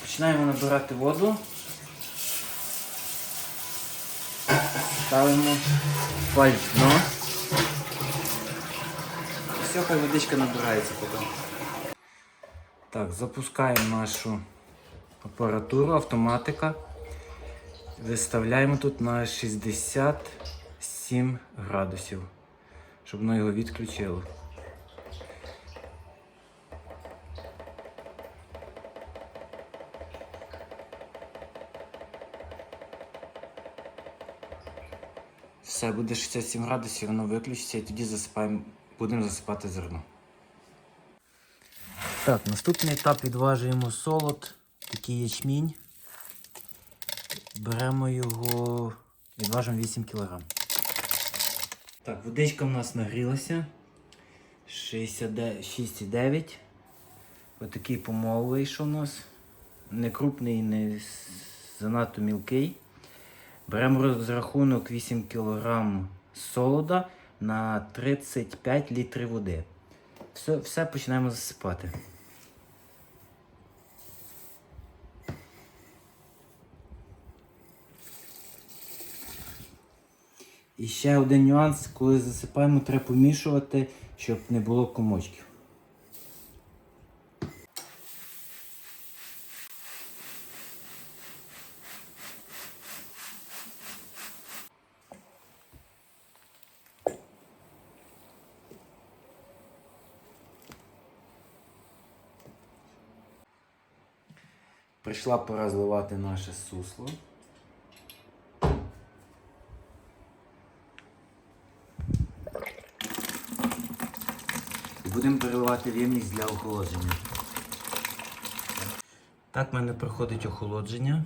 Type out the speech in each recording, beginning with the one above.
починаємо, набирати воду. Ставимо пальць в дно. Все, хай водичка набирається потім. Так, запускаємо нашу апаратуру, автоматика. Виставляємо тут на 67 градусів, щоб воно його відключило. Все, буде 67 градусів, воно виключиться і тоді засипаємо, будемо засипати зерно. Так, наступний етап відважуємо солод, такий ячмінь. Беремо його, відважимо 8 кг. Так, водичка в нас нагрілася. 66,9. Отакий помол вийшов у нас. Не крупний, не занадто мілкий. Беремо розрахунок 8 кг солода на 35 літрів води. Все, все починаємо засипати. І ще один нюанс, коли засипаємо, треба помішувати, щоб не було комочків. Прийшла пора зливати наше сусло. Будемо переливати в ємність для охолодження. Так в мене проходить охолодження.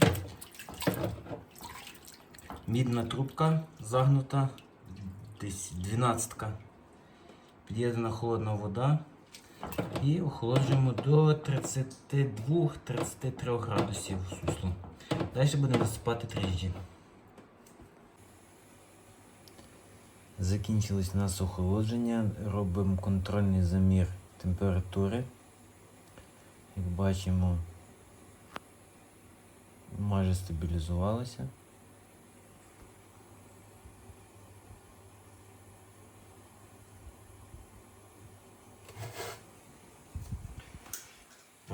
Мідна трубка загнута, десь 12. Під'єднана холодна вода. І охолоджуємо до 32-33 градусів сусло. Далі будемо висипати дріжджі. Закінчилось у нас охолодження. Робимо контрольний замір температури. Як бачимо, майже стабілізувалося.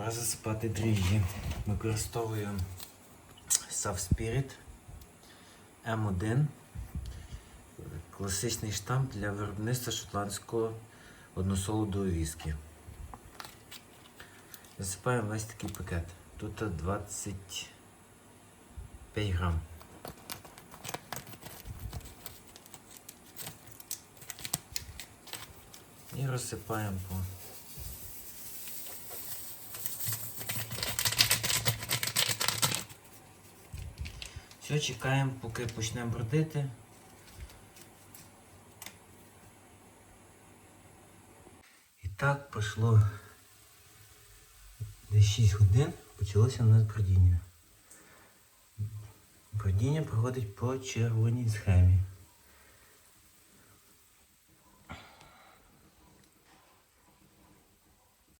Пора засипати дріжджі. Використовую Soft Spirit M1. Класичний штамп для виробництва шотландського односолодового віскі. Засипаємо весь такий пакет. Тут 25 грам. І розсипаємо по Все, чекаємо, поки почнемо бродити. І так пройшло десь 6 годин, почалося у нас бродіння. Бродіння проходить по червоній схемі.